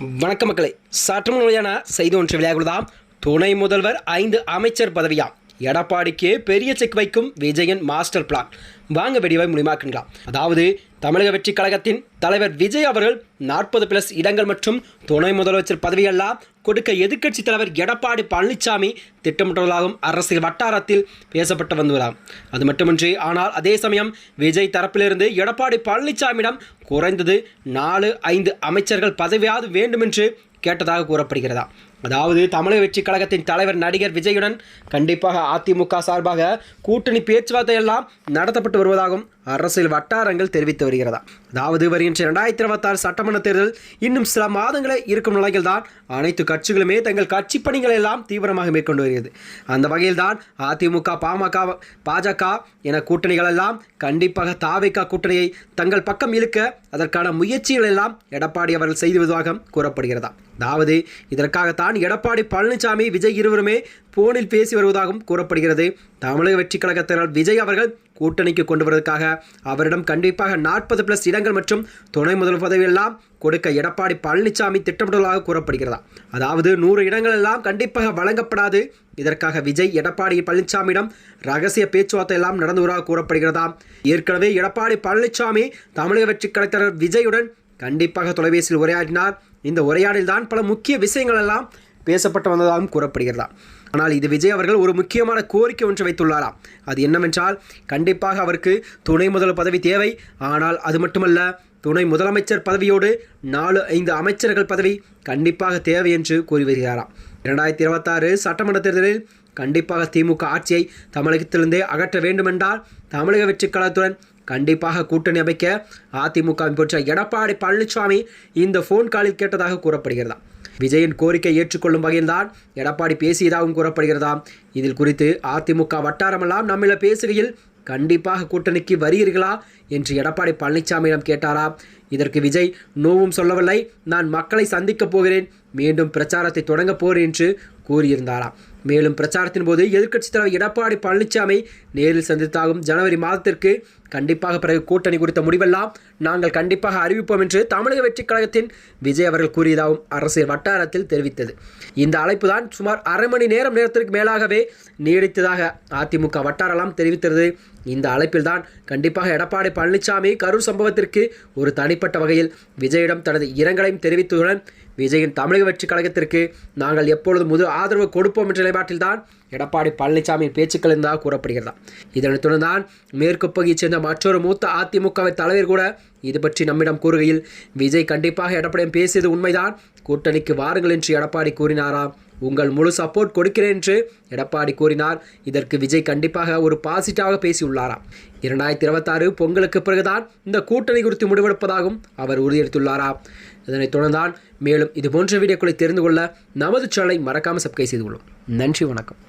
வணக்க மக்களை சற்று முறையான செய்தி ஒன்று விளையாடுதாம் துணை முதல்வர் ஐந்து அமைச்சர் பதவியாம். எடப்பாடிக்கு பெரிய செக் வைக்கும் விஜயன் மாஸ்டர் பிளான். வாங்க வெடிவை முடிமாக்குங்களா அதாவது தமிழக வெற்றி கழகத்தின் தலைவர் விஜய் அவர்கள் நாற்பது பிளஸ் இடங்கள் மற்றும் துணை முதலமைச்சர் பதவியெல்லாம் கொடுக்க எதிர்க்கட்சி தலைவர் எடப்பாடி பழனிசாமி திட்டமிட்டுள்ளதாகவும் அரசியல் வட்டாரத்தில் பேசப்பட்டு வந்துள்ளதாம் அது மட்டுமின்றி ஆனால் அதே சமயம் விஜய் தரப்பிலிருந்து எடப்பாடி பழனிசாமியிடம் குறைந்தது நாலு ஐந்து அமைச்சர்கள் பதவியாவது வேண்டுமென்று கேட்டதாக கூறப்படுகிறதா? அதாவது தமிழக வெற்றி கழகத்தின் தலைவர் நடிகர் விஜயுடன் கண்டிப்பாக அதிமுக சார்பாக கூட்டணி பேச்சுவார்த்தை எல்லாம் நடத்தப்பட்டு வருவதாகவும் அரசியல் வட்டாரங்கள் தெரிவித்து வருகிறதா. அதாவது வருகின்ற இரண்டாயிரத்தி இருபத்தாறு சட்டமன்ற தேர்தல் இன்னும் சில மாதங்களே இருக்கும் நிலையில் தான் அனைத்து கட்சிகளுமே தங்கள் கட்சி பணிகளை எல்லாம் தீவிரமாக மேற்கொண்டு வருகிறது. அந்த வகையில் தான் அதிமுக பாமக பாஜக என கூட்டணிகள் எல்லாம் கண்டிப்பாக தாவிக கூட்டணியை தங்கள் பக்கம் இழுக்க அதற்கான முயற்சிகள் எல்லாம் எடப்பாடி அவர்கள் செய்து வருவதாக கூறப்படுகிறதா. அதாவது இதற்காகத்தான் எடப்பாடி பழனிசாமி விஜய் இருவருமே போனில் பேசி வருவதாகவும் கூறப்படுகிறது. தமிழக வெற்றி கழகத்தினர் விஜய் அவர்கள் கூட்டணிக்கு கொண்டு வருவதற்காக அவரிடம் கண்டிப்பாக நாற்பது பிளஸ் இடங்கள் மற்றும் துணை முதல் பதவியெல்லாம் கொடுக்க எடப்பாடி பழனிசாமி திட்டமிடுவதாக கூறப்படுகிறதா? அதாவது நூறு இடங்கள் எல்லாம் கண்டிப்பாக வழங்கப்படாது. இதற்காக விஜய் எடப்பாடி பழனிசாமியிடம் ரகசிய பேச்சுவார்த்தை எல்லாம் நடந்து வருவதாக கூறப்படுகிறதா? ஏற்கனவே எடப்பாடி பழனிசாமி தமிழக வெற்றி கழகத்தினர் விஜயுடன் கண்டிப்பாக தொலைபேசியில் உரையாடினார் இந்த உரையாடலில்தான் பல முக்கிய விஷயங்கள் எல்லாம் பேசப்பட்டு வந்ததாகவும் கூறப்படுகிறதா? ஆனால் இது விஜய் அவர்கள் ஒரு முக்கியமான கோரிக்கை ஒன்று வைத்துள்ளாராம் அது என்னவென்றால் கண்டிப்பாக அவருக்கு துணை முதல் பதவி தேவை. ஆனால் அது மட்டுமல்ல துணை முதலமைச்சர் பதவியோடு நாலு ஐந்து அமைச்சர்கள் பதவி கண்டிப்பாக தேவை என்று கூறி வருகிறாராம் இரண்டாயிரத்தி இருபத்தாறு சட்டமன்ற தேர்தலில் கண்டிப்பாக திமுக ஆட்சியை தமிழகத்திலிருந்தே அகற்ற வேண்டுமென்றால் தமிழக வெற்றி கழகத்துடன் கண்டிப்பாக கூட்டணி அமைக்க அதிமுக போன்ற எடப்பாடி பழனிசாமி இந்த ஃபோன் காலில் கேட்டதாக கூறப்படுகிறதா? விஜயின் கோரிக்கை ஏற்றுக்கொள்ளும் வகையில்தான் எடப்பாடி பேசியதாகவும் கூறப்படுகிறதா? இதில் குறித்து அதிமுக வட்டாரமெல்லாம் நம்மில பேசுகையில் கண்டிப்பாக கூட்டணிக்கு வருகிறீர்களா? என்று எடப்பாடி பழனிசாமியிடம் கேட்டாரா? இதற்கு விஜய் நோவும் சொல்லவில்லை நான் மக்களை சந்திக்கப் போகிறேன். மீண்டும் பிரச்சாரத்தை தொடங்கப் போகிறேன் என்று கூறியிருந்தாராம். மேலும் பிரச்சாரத்தின் போது எதிர்க்கட்சித் தலைவர் எடப்பாடி பழனிசாமி நேரில் சந்தித்தாகும் ஜனவரி மாதத்திற்கு கண்டிப்பாக பிறகு கூட்டணி குறித்த முடிவெல்லாம் நாங்கள் கண்டிப்பாக அறிவிப்போம் என்று தமிழக வெற்றிக் கழகத்தின் விஜய் அவர்கள் கூறியதாகவும் அரசியல் வட்டாரத்தில் தெரிவித்தது. இந்த அழைப்பு தான் சுமார் அரை மணி நேரம் நேரத்திற்கு மேலாகவே நீடித்ததாக அதிமுக வட்டாரெல்லாம் தெரிவித்தது இந்த அழைப்பில் தான் கண்டிப்பாக எடப்பாடி பழனிசாமி கரூர் சம்பவத்திற்கு ஒரு தனி தனிப்பட்ட வகையில் விஜயிடம் தனது இரங்கலையும் தெரிவித்ததுடன் விஜயின் தமிழக வெற்றி கழகத்திற்கு நாங்கள் எப்பொழுது முது ஆதரவு கொடுப்போம் என்ற நிலைப்பாட்டில்தான் எடப்பாடி பழனிசாமியின் பேச்சுக்கள் இருந்ததாக கூறப்படுகிறதா. இதனைத்துடன் தொடர்ந்தான் மேற்கு பகுதியைச் சேர்ந்த மற்றொரு மூத்த அதிமுகவின் தலைவர் கூட இது பற்றி நம்மிடம் கூறுகையில் விஜய் கண்டிப்பாக எடப்பாடியும் பேசியது உண்மைதான். கூட்டணிக்கு வாருங்கள் என்று எடப்பாடி கூறினாராம் உங்கள் முழு சப்போர்ட் கொடுக்கிறேன் என்று எடப்பாடி கூறினார். இதற்கு விஜய் கண்டிப்பாக ஒரு பாசிட்டிவாக பேசியுள்ளாராம் இரண்டாயிரத்தி இருபத்தாறு பொங்கலுக்கு பிறகுதான் இந்த கூட்டணி குறித்து முடிவெடுப்பதாகவும் அவர் உறுதியளித்துள்ளாராம் இதனைத் தொடர்ந்தான் மேலும் இது போன்ற வீடியோக்களை தெரிந்து கொள்ள நமது சேனலை மறக்காமல் சப்ஸ்கிரைப் செய்து கொள்ளும். நன்றி வணக்கம்.